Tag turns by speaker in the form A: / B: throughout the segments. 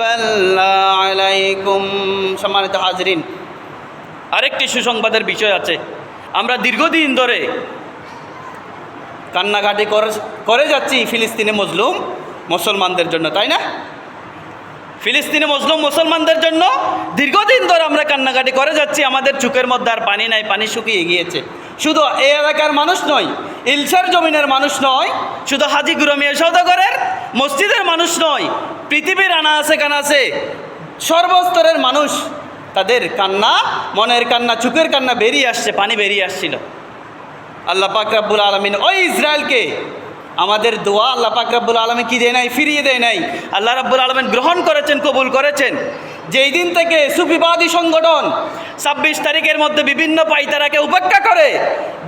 A: আলাইকুম সম্মানিত হাজরিন। আরেকটি সুসংবাদের বিষয় আছে। আমরা দীর্ঘদিন ধরে কান্নাকাটি করে যাচ্ছি ফিলিস্তিনে মজলুম মুসলমানদের জন্য, তাই না? ফিলিস্তিনে মজলুম মুসলমানদের জন্য দীর্ঘদিন ধরে আমরা কান্নাকাটি করে যাচ্ছি। আমাদের চোখের মধ্যে আর পানি নাই, পানি শুকিয়ে গিয়েছে। শুধু এই এলাকার মানুষ নয় ইলসার জমিনের মানুষ নয়, শুধু হাজি গুরমিয়া সৌদাগরের মসজিদের মানুষ নয় পৃথিবীর আনা আছে, কানা আছে। সর্বস্তরের মানুষ তাদের কান্না, মনের কান্না, চোখের কান্না বেরিয়ে আসছে, পানি বেরিয়ে আসছিল। আল্লাহ পাক রাব্বুল আলমিন ওই ইসরায়েলকে আমাদের দোয়া আল্লাহ পাক রাব্বুল আলমিন কি দেয় নাই? ফিরিয়ে দেয় নাই। আল্লাহ রাব্বুল আলমিন গ্রহণ করেছেন, কবুল করেছেন। যেই দিন থেকে সুফিবাদী সংগঠন ছাব্বিশ তারিখের মধ্যে বিভিন্ন পাইতারাকে উপেক্ষা করে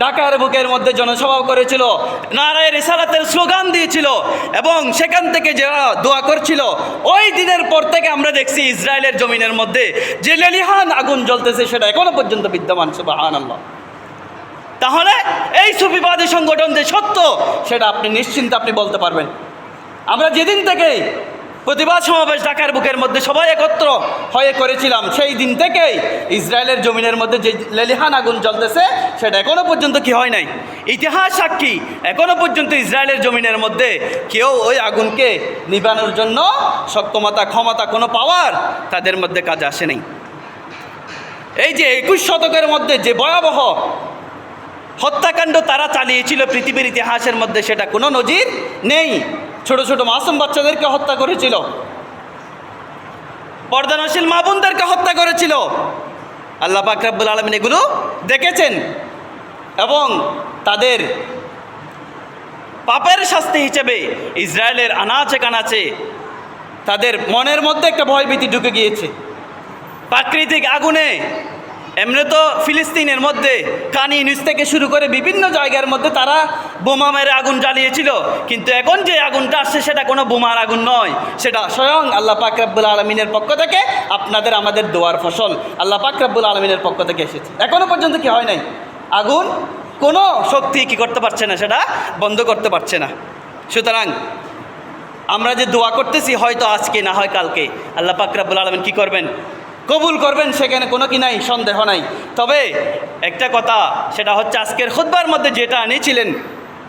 A: ঢাকার বুকের মধ্যে জনসভা করেছিল। নারায়ের রিসালাতের স্লোগান দিয়েছিল এবং সেখান থেকে যারা দোয়া করছিল, ওই দিনের পর থেকে আমরা দেখছি ইসরায়েলের জমিনের মধ্যে যে লেলিহান আগুন জ্বলতেছে, সেটা এখনও পর্যন্ত বিদ্যমান সুবাহান আল্লাহ তাহলে এই সুফিবাদী সংগঠন যে সত্য, সেটা আপনি নিশ্চিন্তে আপনি বলতে পারবেন। আমরা যেদিন থেকেই প্রতিবাদ সমাবেশ ঢাকার বুকের মধ্যে সবাই একত্র হয়ে করেছিলাম। সেই দিন থেকেই ইসরায়েলের জমিনের মধ্যে যে লেলিহান আগুন জ্বলতেছে, সেটা এখনও পর্যন্ত কি হয় নাই। ইতিহাস সাক্ষী, এখনও পর্যন্ত ইসরায়েলের জমিনের মধ্যে কেউ ওই আগুনকে নিবানোর জন্য সক্ষমতা, ক্ষমতা, কোনো পাওয়ার তাদের মধ্যে কাজে আসে নাই। এই যে একুশ শতকের মধ্যে যে ভয়াবহ হত্যাকাণ্ড তারা চালিয়েছিল পৃথিবীর ইতিহাসের মধ্যে, সেটা কোনো নজির নেই। ছোট ছোট মাসুম বাচ্চাদেরকে হত্যা করেছিল। পর্দানশীল মা বোনদেরকে হত্যা করেছিল। আল্লাহ পাকরাবুল আলমিন এগুলো দেখেছেন এবং তাদের পাপের শাস্তি হিসেবে ইসরায়েলের আনাচে কানাচে তাদের মনের মধ্যে একটা ভয়ভীতি ঢুকে গিয়েছে। প্রাকৃতিক আগুনে এমনি তো ফিলিস্তিনের মধ্যে কানি নিউজ থেকে শুরু করে বিভিন্ন জায়গার মধ্যে তারা বোমা মেরে আগুন জ্বালিয়েছিল। কিন্তু এখন যে আগুনটা আসছে, সেটা কোনো বোমার আগুন নয়। সেটা স্বয়ং আল্লাহ পাকরাবুল আলমিনের পক্ষ থেকে আপনাদের আমাদের দোয়ার ফসল। আল্লাহ পাকরাবুল আলমিনের পক্ষ থেকে এসেছে। এখনও পর্যন্ত কি হয় নাই? আগুন কোনো শক্তি কি করতে পারছে না, সেটা বন্ধ করতে পারছে না। সুতরাং আমরা যে দোয়া করতেছি, হয়তো আজকে, না হয় কালকে, আল্লাহ পাকরাবুল আলমিন কী করবেন? কবুল করবেন সেখানে কোনো কি নাই, সন্দেহ নাই। তবে একটা কথা, সেটা হচ্ছে আজকের খুদ্বার মধ্যে যেটা আনিয়েছিলেন,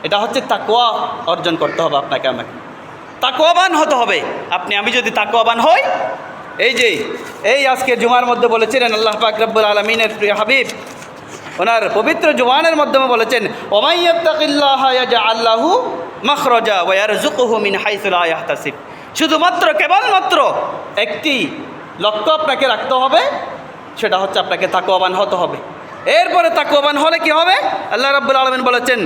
A: এটা হচ্ছে তাকোয়া অর্জন করতে হবে আপনাকে, আমাকে। তাকোয়াবান হতে হবে। আপনি, আমি যদি তাকোয়াবান হই, এই যে, এই আজকে জুমার মধ্যে বলেছিলেন, আল্লাহ পাক আলমিনের প্রিয় হাবিব, ওনার পবিত্র জুমানের মাধ্যমে বলেছেন আল্লাহু মখরজা ওয়ার জুকুহু মিন হাইসুল আয়াহতাসিব শুধুমাত্র, কেবলমাত্র একটি লক্ষ্য আপনাকে রাখতে হবে, সেটা হচ্ছে আপনাকে তাকুয়াবান হতে হবে। এরপরে তাকুয়াবান হলে কি হবে? আল্লাহ রাব্বুল আলমিন বলেছেন,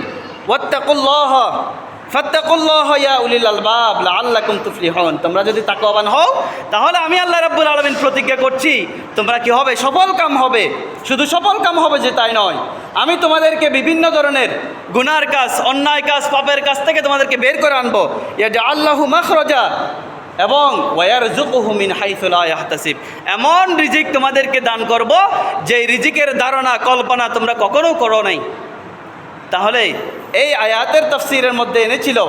A: ওয়াত্তাকুল্লাহ, ফাত্তাকুল্লাহ ইয়া উলিল আলবাব লাআল্লাকুম তুফলিহুন। তোমরা যদি তাকওয়াবান হও, তাহলে আমি আল্লাহ রাব্বুল আলামিন প্রতিজ্ঞা করছি, তোমরা কি হবে? সফল কাম হবে। শুধু সফল কাম হবে যে তাই নয়। আমি তোমাদেরকে বিভিন্ন ধরনের গুনার কাজ, অন্যায় কাজ, পাপের কাছ থেকে তোমাদেরকে বের করে আনব। যে আল্লাহু মাখরজা এবং ওয়ার জুকুহুমিন হাইসুল আহতাসিব এমন রিজিক তোমাদেরকে দান করব যে রিজিকের ধারণা, কল্পনা তোমরা কখনো করো নাই। তাহলে এই আয়াতের তফসিরের মধ্যে এনেছিল,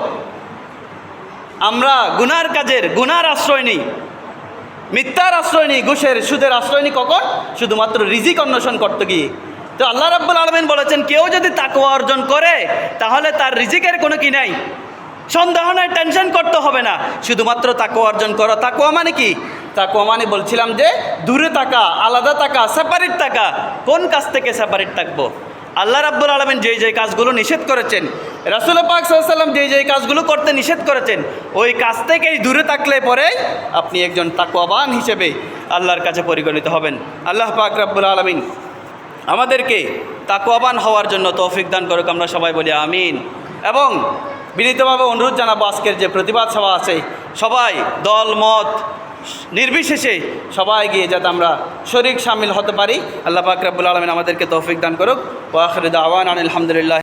A: আমরা গুনার কাজের, গুনার আশ্রয় নিই। মিথ্যার আশ্রয় নিই, ঘুষের, সুদের আশ্রয় নিই কখন? শুধুমাত্র রিজিক অন্বেষণ করতে গিয়ে। তো আল্লাহ রাব্বুল আলমিন বলেছেন, কেউ যদি তাকুয়া অর্জন করে, তাহলে তার রিজিকের কোনো কি নাই? সন্দেহ নয় টেনশন করতে হবে না। শুধুমাত্র তাকুয়া অর্জন করো। তাকুয়া মানে কি? তাকুয়া মানে বলছিলাম যে, দূরে থাকা, আলাদা থাকা সেপারেট থাকা। কোন কাজ থেকে সেপারেট থাকব? আল্লাহ রাব্বুল আলমেন যেই যেই কাজগুলো নিষেধ করেছেন, রাসুল পাক সাল্লাম যেই যেই কাজগুলো করতে নিষেধ করেছেন, ওই কাজ থেকেই দূরে থাকলে পরে আপনি একজন তাকুয়াবান হিসেবে আল্লাহর কাছে পরিগণিত হবেন। আল্লাহ পাক রাব্বুল আলমিন আমাদেরকে তাকুয়াবান হওয়ার জন্য তৌফিক দান করুক। আমরা সবাই বলি আমিন। এবং বিনীতভাবে অনুরোধ জানাব, আজকের যে প্রতিবাদ সভা আছে, সবাই দল, মত, নির্বিশেষে সবাই গিয়ে যাতে আমরা শরীর সামিল হতে পারি। আল্লাহ পাক রাবুল আলমিন আমাদেরকে তৌফিক দান করুক। ওয়াখরিদ আওয়ান আলহামদুলিল্লাহ